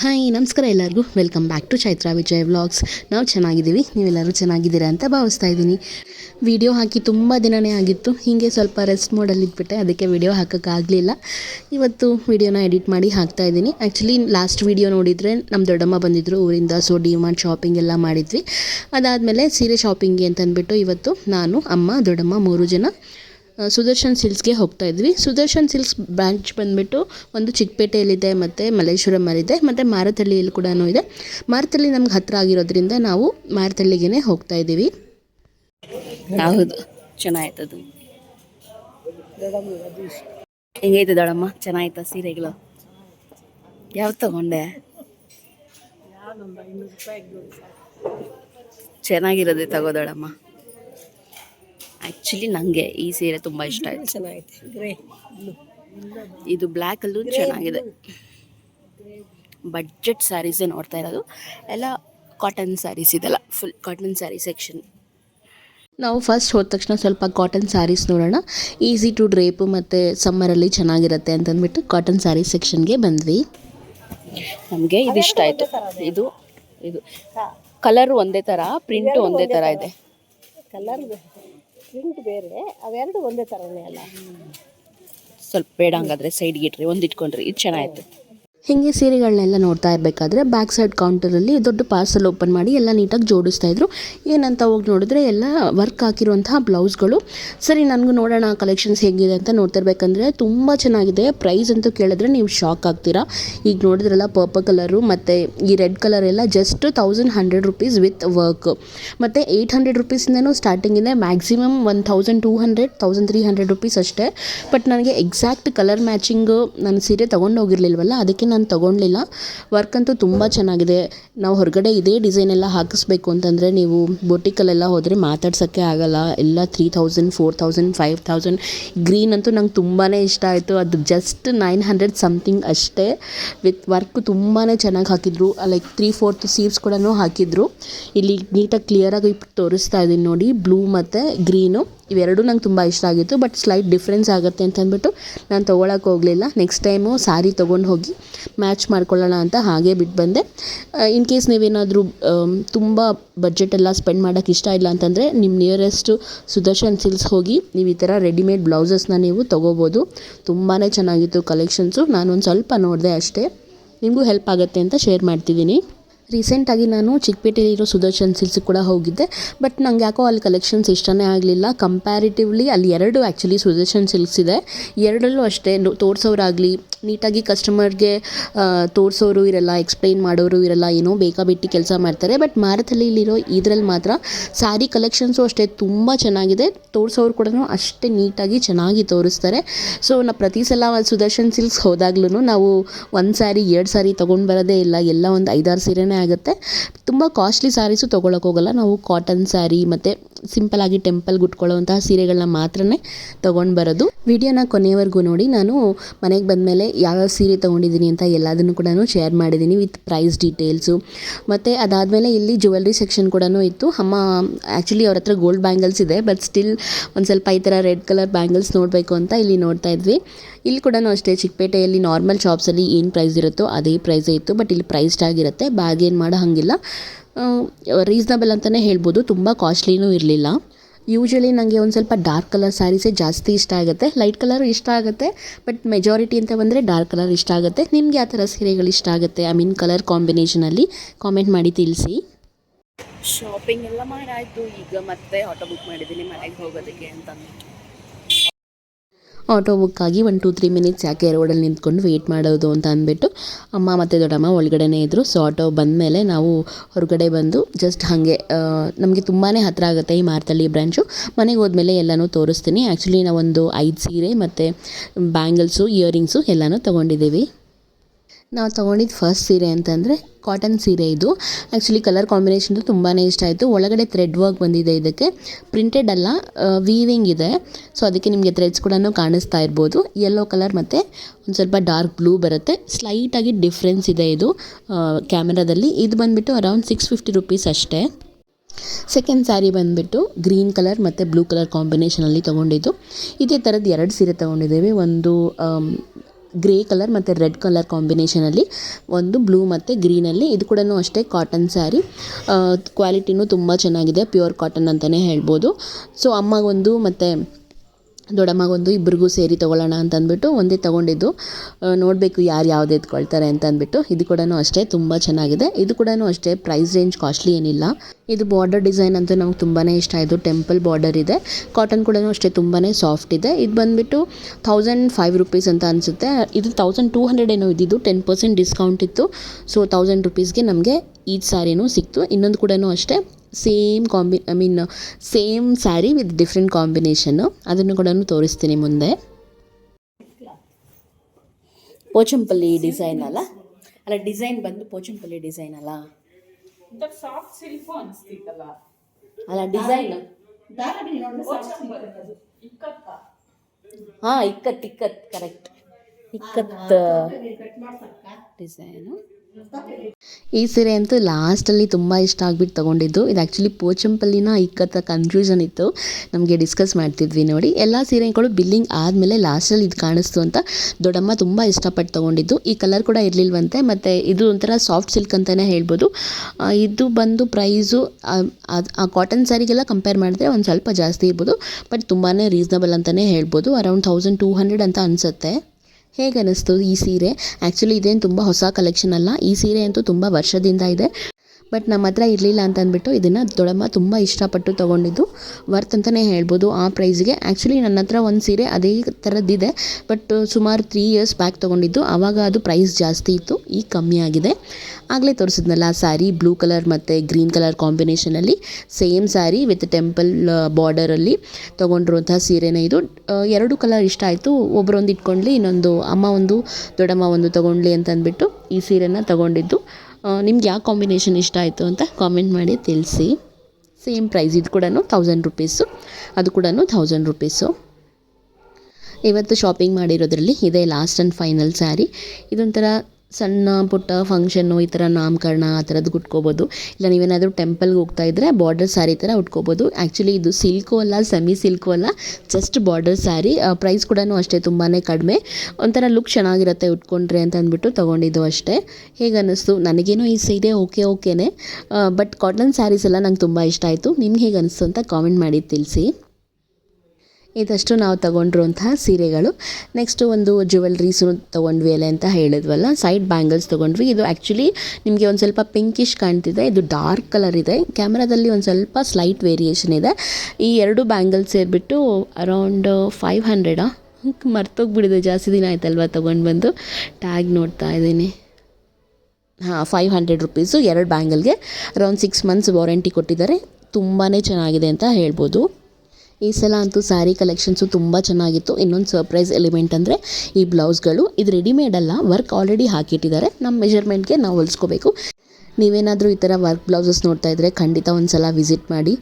Hi, ನಮಸ್ಕಾರ ಎಲ್ಲರಿಗೂ. Welcome back to Chaitra Vijay vlogs. ನಾವು ಚೆನ್ನಾಗಿದ್ದೀವಿ. ನೀವೆಲ್ಲರೂ ಚೆನ್ನಾಗಿದ್ದೀರಾ ಅಂತ ಭಾವಿಸ್ತಾ ಇದ್ದೀನಿ. ವಿಡಿಯೋ ಹಾಕಿ ತುಂಬ ದಿನವೇ ಆಗಿತ್ತು. ಹೀಗೆ ಸ್ವಲ್ಪ ರೆಸ್ಟ್ ಮೋಡಲ್ಲಿ ಇಟ್ಬಿಟ್ಟೆ. ಅದಕ್ಕೆ ವಿಡಿಯೋ ಹಾಕೋಕ್ಕಾಗಲಿಲ್ಲ ಇವತ್ತು ವಿಡಿಯೋನ ಎಡಿಟ್ ಮಾಡಿ ಹಾಕ್ತಾ ಇದ್ದೀನಿ. ಆ್ಯಕ್ಚುಲಿ ಲಾಸ್ಟ್ ವಿಡಿಯೋ ನೋಡಿದರೆ ನಮ್ಮ ದೊಡ್ಡಮ್ಮ ಬಂದಿದ್ದರು ಊರಿಂದ ಸೊ ಡಿ ಮಾರ್ಟ್ ಶಾಪಿಂಗ್ ಎಲ್ಲ ಮಾಡಿದ್ವಿ. ಅದಾದಮೇಲೆ ಸೀರೆ ಶಾಪಿಂಗ್ಗೆ ಅಂತಂದ್ಬಿಟ್ಟು ಇವತ್ತು ನಾನು, ಅಮ್ಮ, ದೊಡ್ಡಮ್ಮ ಮೂರು ಜನ ಸುದರ್ಶನ್ ಸಿಲ್ಕ್ಸ್ಗೆ ಹೋಗ್ತಾ ಇದ್ವಿ. ಸುದರ್ಶನ್ ಸಿಲ್ಕ್ಸ್ ಬ್ರಾಂಚ್ ಬಂದುಬಿಟ್ಟು ಒಂದು ಚಿಕ್ಕಪೇಟೆಯಲ್ಲಿದೆ ಮತ್ತು ಮಲ್ಲೇಶ್ವರಮಲ್ಲಿದೆ ಮತ್ತು ಮಾರತಳ್ಳಿಯಲ್ಲಿ ಕೂಡ ಇದೆ. ಮಾರತಳ್ಳಿ ನಮ್ಗೆ ಹತ್ತಿರ ಆಗಿರೋದ್ರಿಂದ ನಾವು ಮಾರತಳ್ಳಿಗೆ ಹೋಗ್ತಾ ಇದ್ದೀವಿ. ಹೌದು ಚೆನ್ನಾಯ್ತದು ಹೆಂಗೈತೆ ದೊಡಮ್ಮ? ಚೆನ್ನಾಯ್ತಾ ಸೀರೆಗಳು? ಯಾವ ತಗೊಂಡೆ? ಚೆನ್ನಾಗಿರೋದೇ ತಗೋದಳಮ್ಮ ಆ್ಯಕ್ಚುಲಿ ನನಗೆ ಈ ಸೀರೆ ತುಂಬ ಇಷ್ಟ ಆಯಿತು. ಚೆನ್ನಾಗಿದೆ. ಗ್ರೇ ಇದು ಬ್ಲ್ಯಾಕಲ್ಲೂ ಚೆನ್ನಾಗಿದೆ. ಬಡ್ಜೆಟ್ ಸ್ಯಾರೀಸೇ ನೋಡ್ತಾ ಇರೋದು? ಎಲ್ಲ ಕಾಟನ್ ಸ್ಯಾರೀಸ್ ಇದೆಲ್ಲ. ಫುಲ್ ಕಾಟನ್ ಸ್ಯಾರಿ ಸೆಕ್ಷನ್ ನಾವು ಫಸ್ಟ್ ಹೋದ ತಕ್ಷಣ ಸ್ವಲ್ಪ ಕಾಟನ್ ಸ್ಯಾರೀಸ್ ನೋಡೋಣ. ಈಸಿ ಟು ಡ್ರೇಪು ಮತ್ತು ಸಮ್ಮರಲ್ಲಿ ಚೆನ್ನಾಗಿರುತ್ತೆ ಅಂತಂದ್ಬಿಟ್ಟು ಕಾಟನ್ ಸ್ಯಾರಿ ಸೆಕ್ಷನ್ಗೆ ಬಂದ್ವಿ. ನಮಗೆ ಇದು ಇಷ್ಟ ಆಯಿತು. ಇದು ಇದು. ಕಲರ್ ಒಂದೇ ಥರ ಪ್ರಿಂಟು ಒಂದೇ ಥರ ಇದೆ. ಕಲರ್ ಪ್ರಿಂಟ್ ಬೇರೆ, ಅವೆರಡು ಒಂದೇ ಥರನೇ ಅಲ್ಲ? ಸ್ವಲ್ಪ ಬೇಡ ಹಂಗಾದ್ರೆ ಸೈಡ್ಗೆ ಇಟ್ರಿ, ಒಂದು ಇಟ್ಕೊಂಡ್ರಿ, ಇದು ಚೆನ್ನಾಗಿತ್ತು ಹೀಗೆ ಸೀರೆಗಳನ್ನೆಲ್ಲ ನೋಡ್ತಾ ಇರಬೇಕಾದ್ರೆ ಬ್ಯಾಕ್ ಸೈಡ್ ಕೌಂಟರಲ್ಲಿ ದೊಡ್ಡ ಪಾರ್ಸಲ್ ಓಪನ್ ಮಾಡಿ ಎಲ್ಲ ನೀಟಾಗಿ ಜೋಡಿಸ್ತಾ ಇದ್ರು. ಏನಂತ ಹೋಗಿ ನೋಡಿದ್ರೆ ಎಲ್ಲ ವರ್ಕ್ ಹಾಕಿರುವಂತಹ ಬ್ಲೌಸ್ಗಳು ಸರಿ, ನನಗೂ ನೋಡೋಣ ಕಲೆಕ್ಷನ್ಸ್ ಹೇಗಿದೆ ಅಂತ ನೋಡ್ತಾ ಇರಬೇಕಂದ್ರೆ ತುಂಬ ಚೆನ್ನಾಗಿದೆ. ಪ್ರೈಸ್ ಅಂತೂ ಕೇಳಿದ್ರೆ ನೀವು ಶಾಕ್ ಆಗ್ತೀರಾ. ಈಗ ನೋಡಿದ್ರಲ್ಲ ಪರ್ಪಲ್ ಕಲರು ಮತ್ತು ಈ ರೆಡ್ ಕಲರ್ ಎಲ್ಲ just thousand hundred rupees with work ಮತ್ತು ಏಯ್ಟ್ ಹಂಡ್ರೆಡ್ ರುಪೀಸಿಂದನೂ ಸ್ಟಾರ್ಟಿಂಗ್ ಇದೆ. Maximum one thousand two hundred thousand three hundred rupees ಅಷ್ಟೇ. ಬಟ್ ನನಗೆ ಎಕ್ಸಾಕ್ಟ್ ಕಲರ್ ಮ್ಯಾಚಿಂಗು ನಾನು ಸೀರೆ ತೊಗೊಂಡು ಹೋಗಿರ್ಲಿಲ್ವಲ್ಲ, ಅದಕ್ಕೆ ನಾನು ತೊಗೊಳ್ಲಿಲ್ಲ ವರ್ಕ್ ಅಂತೂ ತುಂಬ ಚೆನ್ನಾಗಿದೆ. ನಾವು ಹೊರಗಡೆ ಇದೇ ಡಿಸೈನ್ ಎಲ್ಲ ಹಾಕಿಸ್ಬೇಕು ಅಂತಂದರೆ ನೀವು ಬೊಟಿಕಲ್ಲೆಲ್ಲ ಹೋದರೆ ಮಾತಾಡ್ಸೋಕ್ಕೆ ಆಗಲ್ಲ. ಎಲ್ಲ three thousand four thousand five thousand green ಅಂತೂ ನಂಗೆ ತುಂಬಾ ಇಷ್ಟ ಆಯಿತು. ಅದು ಜಸ್ಟ್ ನೈನ್ ಹಂಡ್ರೆಡ್ ಸಮಥಿಂಗ್ ಅಷ್ಟೇ. ವಿತ್ ವರ್ಕ್ ತುಂಬಾ ಚೆನ್ನಾಗಿ ಹಾಕಿದ್ರು. ಲೈಕ್ ತ್ರೀ ಫೋರ್ತ್ ಸೀವ್ಸ್ ಕೂಡ ಹಾಕಿದ್ರು. ಇಲ್ಲಿ ನೀಟಾಗಿ ಕ್ಲಿಯರಾಗಿ ತೋರಿಸ್ತಾ ಇದ್ದೀನಿ ನೋಡಿ. ಬ್ಲೂ ಮತ್ತು ಗ್ರೀನು ಇವೆರಡೂ ನಂಗೆ ತುಂಬ ಇಷ್ಟ ಆಗಿತ್ತು. ಬಟ್ ಸ್ಲೈಟ್ ಡಿಫ್ರೆನ್ಸ್ ಆಗುತ್ತೆ ಅಂತ ಅಂದ್ಬಿಟ್ಟು ನಾನು ತೊಗೊಳಕ್ಕೆ ಹೋಗಲಿಲ್ಲ. ನೆಕ್ಸ್ಟ್ ಟೈಮು ಸ್ಯಾರಿ ತೊಗೊಂಡು ಹೋಗಿ ಮ್ಯಾಚ್ ಮಾಡ್ಕೊಳ್ಳೋಣ ಅಂತ ಹಾಗೆ ಬಿಟ್ಟು ಬಂದೆ ಇನ್ ಕೇಸ್ ನೀವೇನಾದರೂ ತುಂಬ ಬಜೆಟ್ ಎಲ್ಲ ಸ್ಪೆಂಡ್ ಮಾಡೋಕ್ಕೆ ಇಷ್ಟ ಇಲ್ಲ ಅಂತಂದರೆ ನಿಮ್ಮ ನಿಯರೆಸ್ಟು ಸುದರ್ಶನ್ ಸಿಲ್ಸ್ ಹೋಗಿ ನೀವು ಈ ಥರ ರೆಡಿಮೇಡ್ ಬ್ಲೌಸಸ್ನ ನೀವು ತೊಗೋಬೋದು. ತುಂಬಾ ಚೆನ್ನಾಗಿತ್ತು ಕಲೆಕ್ಷನ್ಸು ನಾನೊಂದು ಸ್ವಲ್ಪ ನೋಡಿದೆ ಅಷ್ಟೇ. ನಿಮಗೂ ಹೆಲ್ಪ್ ಆಗುತ್ತೆ ಅಂತ ಶೇರ್ ಮಾಡ್ತಿದ್ದೀನಿ. ರೀಸೆಂಟಾಗಿ ನಾನು ಚಿಕ್ಕಪೇಟೆಯಲ್ಲಿರೋ ಸುದರ್ಶನ್ ಸಿಲ್ಕ್ಸ್ ಕೂಡ ಹೋಗಿದ್ದೆ. ಬಟ್ ನಂಗೆ ಯಾಕೋ ಅಲ್ಲಿ ಕಲೆಕ್ಷನ್ಸ್ ಇಷ್ಟನೇ ಆಗಲಿಲ್ಲ. ಕಂಪ್ಯಾರಿಟಿವ್ಲಿ ಅಲ್ಲಿ ಎರಡು ಆ್ಯಕ್ಚುಲಿ ಸುದರ್ಶನ್ ಸಿಲ್ಕ್ಸ್ ಇದೆ. ಎರಡರಲ್ಲೂ ಅಷ್ಟೇ ತೋರಿಸೋರಾಗಲಿ, ನೀಟಾಗಿ ಕಸ್ಟಮರ್ಗೆ ತೋರಿಸೋರು ಇರಲ್ಲ ಎಕ್ಸ್ಪ್ಲೈನ್ ಮಾಡೋರು ಇರಲ್ಲ, ಏನೋ ಬೇಕಾಬಿಟ್ಟು ಕೆಲಸ ಮಾಡ್ತಾರೆ. ಬಟ್ ಮಾರತಳ್ಳಿಲಿರೋ ಇದರಲ್ಲಿ ಮಾತ್ರ ಸ್ಯಾರಿ ಕಲೆಕ್ಷನ್ಸು ಅಷ್ಟೇ ತುಂಬ ಚೆನ್ನಾಗಿದೆ. ತೋರಿಸೋರು ಕೂಡ ಅಷ್ಟೇ ನೀಟಾಗಿ ಚೆನ್ನಾಗಿ ತೋರಿಸ್ತಾರೆ. ಸೊ ನಾ, ಪ್ರತಿ ಸಲ ಸುದರ್ಶನ್ ಸಿಲ್ಕ್ಸ್ ಹೋದಾಗ್ಲೂ ನಾವು ಒಂದು ಸ್ಯಾರಿ ಎರಡು ಸ್ಯಾರಿ ತೊಗೊಂಡು ಬರೋದೇ ಇಲ್ಲ. ಎಲ್ಲ ಒಂದು ಐದಾರು ಸೀರೆನೇ ಆಗುತ್ತೆ. ತುಂಬ ಕಾಸ್ಟ್ಲಿ ಸ್ಯಾರೀಸು ತೊಗೊಳಕ್ಕೆ ಹೋಗಲ್ಲ. ನಾವು ಕಾಟನ್ ಸ್ಯಾರಿ ಮತ್ತು ಸಿಂಪಲಾಗಿ ಟೆಂಪಲ್ಗೆ ಉಟ್ಕೊಳ್ಳೋವಂತಹ ಸೀರೆಗಳನ್ನ ಮಾತ್ರನೇ ತೊಗೊಂಡು ಬರೋದು. ವಿಡಿಯೋನ ಕೊನೆಯವರೆಗೂ ನೋಡಿ. ನಾನು ಮನೆಗೆ ಬಂದಮೇಲೆ ಯಾವ್ಯಾವ ಸೀರೆ ತೊಗೊಂಡಿದ್ದೀನಿ ಅಂತ ಎಲ್ಲದನ್ನು ಕೂಡ ಶೇರ್ ಮಾಡಿದ್ದೀನಿ ವಿತ್ ಪ್ರೈಸ್ ಡೀಟೇಲ್ಸು. ಮತ್ತು ಅದಾದಮೇಲೆ ಇಲ್ಲಿ ಜುವೆಲ್ರಿ ಸೆಕ್ಷನ್ ಕೂಡ ಇತ್ತು. ಅಮ್ಮ ಆ್ಯಕ್ಚುಲಿ ಅವ್ರ ಹತ್ರ ಗೋಲ್ಡ್ ಬ್ಯಾಂಗಲ್ಸ್ ಇದೆ, ಬಟ್ ಸ್ಟಿಲ್ ಒಂದು ಸ್ವಲ್ಪ ಈ ಥರ ರೆಡ್ ಕಲರ್ ಬ್ಯಾಂಗಲ್ಸ್ ನೋಡಬೇಕು ಅಂತ ಇಲ್ಲಿ ನೋಡ್ತಾ ಇದ್ವಿ. ಇಲ್ಲಿ ಕೂಡ ಅಷ್ಟೇ, ಚಿಕ್ಕಪೇಟೆಯಲ್ಲಿ ನಾರ್ಮಲ್ ಶಾಪ್ಸಲ್ಲಿ ಏನು ಪ್ರೈಸ್ ಇರುತ್ತೋ ಅದೇ ಪ್ರೈಸೇ ಇತ್ತು. ಬಟ್ ಇಲ್ಲಿ ಪ್ರೈಸ್ಡ್ ಆಗಿರುತ್ತೆ ಬಾರ್ಗೇನ್ ಮಾಡೋ ಹಾಗಿಲ್ಲ. ರೀಸ್ನಬಲ್ ಅಂತಲೇ ಹೇಳ್ಬೋದು. ತುಂಬ ಕಾಸ್ಟ್ಲಿನೂ ಇರಲಿಲ್ಲ. ಯೂಶ್ವಲಿ ನನಗೆ ಒಂದು ಸ್ವಲ್ಪ ಡಾರ್ಕ್ ಕಲರ್ ಸ್ಯಾರೀಸೇ ಜಾಸ್ತಿ ಇಷ್ಟ ಆಗುತ್ತೆ. ಲೈಟ್ ಕಲರು ಇಷ್ಟ ಆಗುತ್ತೆ ಬಟ್ ಮೆಜಾರಿಟಿ ಅಂತ ಬಂದರೆ ಡಾರ್ಕ್ ಕಲರ್ ಇಷ್ಟ ಆಗುತ್ತೆ. ನಿಮಗೆ ಆ ಥರ ಸೀರೆಗಳು ಇಷ್ಟ ಆಗುತ್ತೆ? ಐ ಮೀನ್ ಕಲರ್ ಕಾಂಬಿನೇಷನಲ್ಲಿ ಕಾಮೆಂಟ್ ಮಾಡಿ ತಿಳಿಸಿ. ಶಾಪಿಂಗ್ ಎಲ್ಲ ಮಾಡಾಯಿತು. ಈಗ ಮತ್ತೆ ಆಟೋ ಬುಕ್ ಮಾಡಿದ್ದೀನಿ ಮನೆಗೆ ಹೋಗೋದಕ್ಕೆ ಅಂತ ಆಟೋ ಬುಕ್ಕಾಗಿ ಒನ್ ಟು ತ್ರೀ ಮಿನಿಟ್ಸ್ ಯಾಕೆ ರೋಡಲ್ಲಿ ನಿಂತ್ಕೊಂಡು ವೆಯ್ಟ್ ಮಾಡೋದು ಅಂತ ಅಂದ್ಬಿಟ್ಟು ಅಮ್ಮ ಮತ್ತು ದೊಡ್ಡಮ್ಮ ಒಳಗಡೆನೇ ಇದ್ದರು ಸೊ ಆಟೋ ಬಂದಮೇಲೆ ನಾವು ಹೊರಗಡೆ ಬಂದು ಜಸ್ಟ್ ಹಾಗೆ ನಮಗೆ ತುಂಬಾ ಹತ್ತಿರ ಆಗುತ್ತೆ ಈ ಮಾರ್ತಳ್ಳಿ ಬ್ರಾಂಚು ಮನೆಗೆ ಹೋದ್ಮೇಲೆ ಎಲ್ಲನೂ ತೋರಿಸ್ತೀನಿ. ಆ್ಯಕ್ಚುಲಿ ನಾವೊಂದು ಐದು ಸೀರೆ ಮತ್ತು ಬ್ಯಾಂಗಲ್ಸು ಇಯರಿಂಗ್ಸು ಎಲ್ಲನೂ ತೊಗೊಂಡಿದ್ದೀವಿ. ನಾವು ತೊಗೊಂಡಿದ್ದು ಫಸ್ಟ್ ಸೀರೆ ಅಂತಂದರೆ ಕಾಟನ್ ಸೀರೆ ಇದು. ಆ್ಯಕ್ಚುಲಿ ಕಲರ್ ಕಾಂಬಿನೇಷನ್ ತುಂಬಾ ಇಷ್ಟ ಆಯಿತು. ಒಳಗಡೆ ಥ್ರೆಡ್ ವರ್ಕ್ ಬಂದಿದೆ ಇದಕ್ಕೆ. ಪ್ರಿಂಟೆಡ್ ಅಲ್ಲ ವೀವಿಂಗ್ ಇದೆ. ಸೊ ಅದಕ್ಕೆ ನಿಮಗೆ ಥ್ರೆಡ್ಸ್ ಕೂಡ ಕಾಣಿಸ್ತಾ ಇರ್ಬೋದು. ಯೆಲ್ಲೋ ಕಲರ್ ಮತ್ತು ಒಂದು ಸ್ವಲ್ಪ ಡಾರ್ಕ್ ಬ್ಲೂ ಬರುತ್ತೆ. ಸ್ಲೈಟಾಗಿ ಡಿಫ್ರೆನ್ಸ್ ಇದೆ ಇದು ಕ್ಯಾಮ್ರಾದಲ್ಲಿ ಇದು ಬಂದುಬಿಟ್ಟು ಅರೌಂಡ್ ಸಿಕ್ಸ್ ಫಿಫ್ಟಿ ರುಪೀಸ್ ಅಷ್ಟೇ. ಸೆಕೆಂಡ್ ಸ್ಯಾರಿ ಬಂದುಬಿಟ್ಟು ಗ್ರೀನ್ ಕಲರ್ ಮತ್ತು ಬ್ಲೂ ಕಲರ್ ಕಾಂಬಿನೇಷನಲ್ಲಿ ತೊಗೊಂಡಿದ್ದು. ಇದೇ ಥರದ್ದು ಎರಡು ಸೀರೆ ತೊಗೊಂಡಿದ್ದೇವೆ. ಒಂದು ಗ್ರೇ ಕಲರ್ ಮತ್ತು ರೆಡ್ ಕಲರ್ ಕಾಂಬಿನೇಷನಲ್ಲಿ ಒಂದು ಬ್ಲೂ ಮತ್ತು ಗ್ರೀನಲ್ಲಿ ಇದು ಕೂಡ ಅಷ್ಟೇ ಕಾಟನ್ ಸ್ಯಾರಿ ಕ್ವಾಲಿಟಿನೂ ತುಂಬ ಚೆನ್ನಾಗಿದೆ ಪ್ಯೂರ್ ಕಾಟನ್ ಅಂತಲೇ ಹೇಳ್ಬೋದು. ಸೊ ಅಮ್ಮಗೊಂದು ಮತ್ತು ದೊಡ್ಡಮ್ಮಗೊಂದು ಇಬ್ರಿಗೂ ಸೇರಿ ತೊಗೊಳ್ಳೋಣ ಅಂತ ಅಂದ್ಬಿಟ್ಟು ಒಂದೇ ತೊಗೊಂಡಿದ್ದು. ನೋಡಬೇಕು ಯಾರು ಯಾವ್ದು ಎತ್ಕೊಳ್ತಾರೆ ಅಂತ ಅಂದ್ಬಿಟ್ಟು ಇದು ಕೂಡ ಅಷ್ಟೇ, ತುಂಬ ಚೆನ್ನಾಗಿದೆ. ಇದು ಕೂಡ ಅಷ್ಟೇ ಪ್ರೈಸ್ ರೇಂಜ್ ಕಾಸ್ಟ್ಲಿ ಏನಿಲ್ಲ. ಇದು ಬಾರ್ಡರ್ ಡಿಸೈನ್ ಅಂತೂ ನಮ್ಗೆ ತುಂಬಾ ಇಷ್ಟ. ಇದು ಟೆಂಪಲ್ ಬಾರ್ಡರ್ ಇದೆ. ಕಾಟನ್ ಕೂಡ ಅಷ್ಟೇ ತುಂಬಾ ಸಾಫ್ಟ್ ಇದೆ. ಇದು ಬಂದುಬಿಟ್ಟು ತೌಸಂಡ್ ಫೈವ್ ರುಪೀಸ್ ಅಂತ ಅನಿಸುತ್ತೆ. ಇದು ತೌಸಂಡ್ ಟೂ ಹಂಡ್ರೆಡ್ ಏನೋ ಇದ್ದಿದ್ದು ಟೆನ್ ಪರ್ಸೆಂಟ್ ಡಿಸ್ಕೌಂಟ್ ಇತ್ತು. ಸೊ ತೌಸಂಡ್ ರುಪೀಸ್ಗೆ ನಮಗೆ ಈ ಸ್ಯಾರಿನೂ ಸಿಕ್ತು. ಇನ್ನೊಂದು ಕೂಡ ಅಷ್ಟೇ same combi I mean same sari with different combination ಅದನ್ನು ಕೂಡ ತೋರಿಸ್ತೀನಿ ಮುಂದೆ. ಪೋಚಂಪಲ್ಲಿ ಡಿಸೈನ್ ಅಲ್ಲ? ಅಲ್ಲ ಡಿಸೈನ್ ಬಂದು ಪೋಚಂಪಲ್ಲಿ ಡಿಸೈನ್ ಅಲ್ಲ? ಅಲ್ಲ ಡಿಸೈನ್ ಹಾಂ ಇಕ್ಕತ್ ಇಕ್ಕತ್ ಕರೆಕ್ಟ್ ಇಕ್ಕತ್ ಡಿಸೈನು ಈ ಸೀರೆ ಅಂತೂ ಲಾಸ್ಟಲ್ಲಿ ತುಂಬ ಇಷ್ಟ ಆಗ್ಬಿಟ್ಟು ತೊಗೊಂಡಿದ್ದು. ಇದು ಆ್ಯಕ್ಚುಲಿ ಪೋಚಂಪಲ್ಲಿನ ಇಕ್ಕತ್ತ ಕನ್ಫ್ಯೂಷನ್ ಇತ್ತು. ನಮಗೆ ಡಿಸ್ಕಸ್ ಮಾಡ್ತಿದ್ವಿ ನೋಡಿ. ಎಲ್ಲ ಸೀರೆಗಳು ಬಿಲ್ಲಿಂಗ್ ಆದಮೇಲೆ ಲಾಸ್ಟಲ್ಲಿ ಇದು ಕಾಣಿಸ್ತು ಅಂತ ದೊಡ್ಡಮ್ಮ ತುಂಬ ಇಷ್ಟಪಟ್ಟು ತೊಗೊಂಡಿದ್ದು. ಈ ಕಲರ್ ಕೂಡ ಇರಲಿಲ್ವಂತೆ. ಮತ್ತು ಇದು ಒಂಥರ ಸಾಫ್ಟ್ ಸಿಲ್ಕ್ ಅಂತಲೇ ಹೇಳ್ಬೋದು. ಇದು ಬಂದು ಪ್ರೈಸು ಆ ಕಾಟನ್ ಸ್ಯಾರಿಗೆಲ್ಲ ಕಂಪೇರ್ ಮಾಡಿದ್ರೆ ಒಂದು ಸ್ವಲ್ಪ ಜಾಸ್ತಿ ಇರ್ಬೋದು. ಬಟ್ ತುಂಬಾ ರೀಸ್ನಬಲ್ ಅಂತಲೇ ಹೇಳ್ಬೋದು. ಅರೌಂಡ್ ಥೌಸಂಡ್ ಟೂ ಹಂಡ್ರೆಡ್ ಅಂತ ಅನಿಸುತ್ತೆ. ಹೇಗೆ ಅನ್ನಿಸ್ತು ಈ ಸೀರೆ? ಆ್ಯಕ್ಚುಲಿ ಇದೇನು ತುಂಬ ಹೊಸ ಕಲೆಕ್ಷನ್ ಅಲ್ಲ. ಈ ಸೀರೆ ಅಂತೂ ತುಂಬ ವರ್ಷದಿಂದ ಇದೆ. ಬಟ್ ನಮ್ಮ ಹತ್ರ ಇರಲಿಲ್ಲ ಅಂತ ಅಂದ್ಬಿಟ್ಟು ಇದನ್ನು ದೊಡಮ್ಮ ತುಂಬ ಇಷ್ಟಪಟ್ಟು ತೊಗೊಂಡಿದ್ದು. ವರ್ತ್ ಅಂತಲೇ ಹೇಳ್ಬೋದು ಆ ಪ್ರೈಸ್ಗೆ ಆ್ಯಕ್ಚುಲಿ ನನ್ನ ಹತ್ರ ಒಂದು ಸೀರೆ ಅದೇ ಥರದ್ದಿದೆ ಬಟ್ ಸುಮಾರು ತ್ರೀ ಇಯರ್ಸ್ ಬ್ಯಾಕ್ ತೊಗೊಂಡಿದ್ದು. ಆವಾಗ ಅದು ಪ್ರೈಸ್ ಜಾಸ್ತಿ ಇತ್ತು ಈಗ ಕಮ್ಮಿ ಆಗಿದೆ. ಆಗಲೇ ತೋರಿಸಿದ್ನಲ್ಲ ಆ ಸ್ಯಾರಿ ಬ್ಲೂ ಕಲರ್ ಮತ್ತು ಗ್ರೀನ್ ಕಲರ್ ಕಾಂಬಿನೇಷನಲ್ಲಿ ಸೇಮ್ ಸ್ಯಾರಿ ವಿತ್ ಟೆಂಪಲ್ ಬಾರ್ಡರಲ್ಲಿ ತೊಗೊಂಡಿರುವಂಥ ಸೀರೆನೇ ಇದು. ಎರಡು ಕಲರ್ ಇಷ್ಟ ಆಯಿತು. ಒಬ್ಬರೊಂದು ಇಟ್ಕೊಂಡ್ಲಿ, ಇನ್ನೊಂದು ಅಮ್ಮ ಒಂದು, ದೊಡ್ಡಮ್ಮ ಒಂದು ತೊಗೊಂಡ್ಲಿ ಅಂತ ಅಂದ್ಬಿಟ್ಟು ಈ ಸೀರೆನ ತೊಗೊಂಡಿದ್ದು. ನಿಮ್ಗೆ ಯಾವ ಕಾಂಬಿನೇಷನ್ ಇಷ್ಟ ಆಯಿತು ಅಂತ ಕಾಮೆಂಟ್ ಮಾಡಿ ತಿಳಿಸಿ. ಸೇಮ್ ಪ್ರೈಸ್ ಇದು ಕೂಡ ಥೌಸಂಡ್ ರುಪೀಸು ಅದು ಕೂಡ ಥೌಸಂಡ್ ರುಪೀಸು ಇವತ್ತು ಶಾಪಿಂಗ್ ಮಾಡಿರೋದ್ರಲ್ಲಿ ಇದೇ ಲಾಸ್ಟ್ ಆ್ಯಂಡ್ ಫೈನಲ್ ಸ್ಯಾರಿ ಇದೊಂಥರ ಸಣ್ಣ ಪುಟ್ಟ ಫಂಕ್ಷನ್ನು ಈ ಥರ ನಾಮಕರಣ, ಆ ಥರದ್ದು ಉಟ್ಕೋಬೋದು. ಇಲ್ಲ, ನೀವೇನಾದರೂ ಟೆಂಪಲ್ಗೆ ಹೋಗ್ತಾ ಇದ್ದರೆ ಬಾರ್ಡರ್ ಸ್ಯಾರಿ ಥರ ಉಟ್ಕೋಬೋದು. ಆ್ಯಕ್ಚುಲಿ ಇದು ಸಿಲ್ಕು ಅಲ್ಲ ಸೆಮಿ ಸಿಲ್ಕು ಅಲ್ಲ ಜಸ್ಟ್ ಬಾರ್ಡರ್ ಸ್ಯಾರಿ ಪ್ರೈಸ್ ಕೂಡ ಅಷ್ಟೇ ತುಂಬಾ ಕಡಿಮೆ. ಒಂಥರ ಲುಕ್ ಚೆನ್ನಾಗಿರುತ್ತೆ ಉಟ್ಕೊಂಡ್ರೆ ಅಂತ ಅಂದ್ಬಿಟ್ಟು ತೊಗೊಂಡಿದ್ದು ಅಷ್ಟೇ. ಹೇಗೆ ಅನ್ನಿಸ್ತು ನನಗೇನೋ ಈ ಸೀರೆ ಓಕೆ ಓಕೆನೇ ಬಟ್ ಕಾಟನ್ ಸ್ಯಾರೀಸ್ ಎಲ್ಲ ನಂಗೆ ತುಂಬ ಇಷ್ಟ ಆಯಿತು. ನಿಮ್ಗೆ ಹೇಗೆ ಅನ್ನಿಸ್ತು ಅಂತ ಕಾಮೆಂಟ್ ಮಾಡಿ ತಿಳಿಸಿ. ಇದಷ್ಟು ನಾವು ತಗೊಂಡಿರುವಂತಹ ಸೀರೆಗಳು. ನೆಕ್ಸ್ಟು ಒಂದು ಜ್ಯುವೆಲ್ರೀಸು ತೊಗೊಂಡ್ವಿ ಅಲ್ಲ ಅಂತ ಹೇಳಿದ್ವಲ್ಲ ಸೈಡ್ ಬ್ಯಾಂಗಲ್ಸ್ ತೊಗೊಂಡ್ವಿ. ಇದು ಆ್ಯಕ್ಚುಲಿ ನಿಮಗೆ ಒಂದು ಸ್ವಲ್ಪ ಪಿಂಕಿಶ್ ಕಾಣ್ತಿದೆ, ಇದು ಡಾರ್ಕ್ ಕಲರ್ ಇದೆ. ಕ್ಯಾಮ್ರಾದಲ್ಲಿ ಒಂದು ಸ್ವಲ್ಪ ಸ್ಲೈಟ್ ವೇರಿಯೇಷನ್ ಇದೆ. ಈ ಎರಡು ಬ್ಯಾಂಗಲ್ಸ್ ಸೇರಿಬಿಟ್ಟು ಅರೌಂಡ್ ಫೈವ್ ಹಂಡ್ರೆಡಾ ಮರ್ತೋಗ್ಬಿಡಿದೆ, ಜಾಸ್ತಿ ದಿನ ಆಯ್ತಲ್ವಾ ತೊಗೊಂಡು ಬಂದು? ಟ್ಯಾಗ್ ನೋಡ್ತಾ ಇದ್ದೀನಿ. ಹಾಂ ಫೈವ್ ಹಂಡ್ರೆಡ್ ರುಪೀಸು ಎರಡು ಬ್ಯಾಂಗಲ್ಗೆ ಅರೌಂಡ್ ಸಿಕ್ಸ್ ಮಂತ್ಸ್ ವಾರಂಟಿ ಕೊಟ್ಟಿದ್ದಾರೆ. ತುಂಬಾ ಚೆನ್ನಾಗಿದೆ ಅಂತ ಹೇಳ್ಬೋದು. ಈ ಸಲ ಅಂತೂ ಸ್ಯಾರಿ ಕಲೆಕ್ಷನ್ಸು ತುಂಬ ಚೆನ್ನಾಗಿತ್ತು. ಇನ್ನೊಂದು ಸರ್ಪ್ರೈಸ್ ಎಲಿಮೆಂಟ್ ಅಂದರೆ ಈ ಬ್ಲೌಸ್ಗಳು ಇದು ರೆಡಿಮೇಡ್ ಅಲ್ಲ ವರ್ಕ್ ಆಲ್ರೆಡಿ ಹಾಕಿಟ್ಟಿದ್ದಾರೆ. ನಮ್ಮ ಮೆಷರ್ಮೆಂಟ್ಗೆ ನಾವು ಹೊಲಿಸ್ಕೋಬೇಕು. ನೀವೇನಾದರೂ ಈ ಥರ ವರ್ಕ್ ಬ್ಲೌಸಸ್ ನೋಡ್ತಾ ಇದ್ದರೆ ಖಂಡಿತ ಒಂದು ಸಲ ವಿಸಿಟ್ ಮಾಡಿ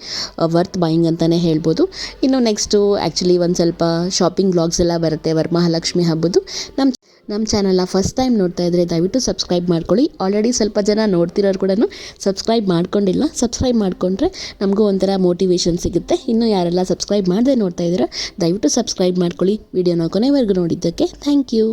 ವರ್ತ್ ಬೈಯಿಂಗ್ ಅಂತಲೇ ಹೇಳ್ಬೋದು. ಇನ್ನು ನೆಕ್ಸ್ಟು ಆ್ಯಕ್ಚುಲಿ ಒಂದು ಸ್ವಲ್ಪ ಶಾಪಿಂಗ್ ಬ್ಲಾಗ್ಸ್ ಎಲ್ಲ ಬರುತ್ತೆ, ವರಮಹಾಲಕ್ಷ್ಮಿ ಹಬ್ಬದ್ದು. ನಮ್ಮ ನಮ್ಮ ಚಾನಲ್ನ ಫಸ್ಟ್ ಟೈಮ್ ನೋಡ್ತಾ ಇದ್ದರೆ ದಯವಿಟ್ಟು ಸಬ್ಸ್ಕ್ರೈಬ್ ಮಾಡ್ಕೊಳ್ಳಿ. ಆಲ್ರೆಡಿ ಸ್ವಲ್ಪ ಜನ ನೋಡ್ತಿರೋರು ಕೂಡ ಸಬ್ಸ್ಕ್ರೈಬ್ ಮಾಡ್ಕೊಂಡಿಲ್ಲ. ಸಬ್ಸ್ಕ್ರೈಬ್ ಮಾಡಿಕೊಂಡ್ರೆ ನಮಗೂ ಒಂಥರ ಮೋಟಿವೇಶನ್ ಸಿಗುತ್ತೆ. ಇನ್ನು ಯಾರೆಲ್ಲ ಸಬ್ಸ್ಕ್ರೈಬ್ ಮಾಡದೆ ನೋಡ್ತಾ ಇದ್ದೀರಾ, ದಯವಿಟ್ಟು ಸಬ್ಸ್ಕ್ರೈಬ್ ಮಾಡ್ಕೊಳ್ಳಿ. ವಿಡಿಯೋನ ಕೊನೆವರೆಗೂ ನೋಡಿದ್ದಕ್ಕೆ ಥ್ಯಾಂಕ್ ಯು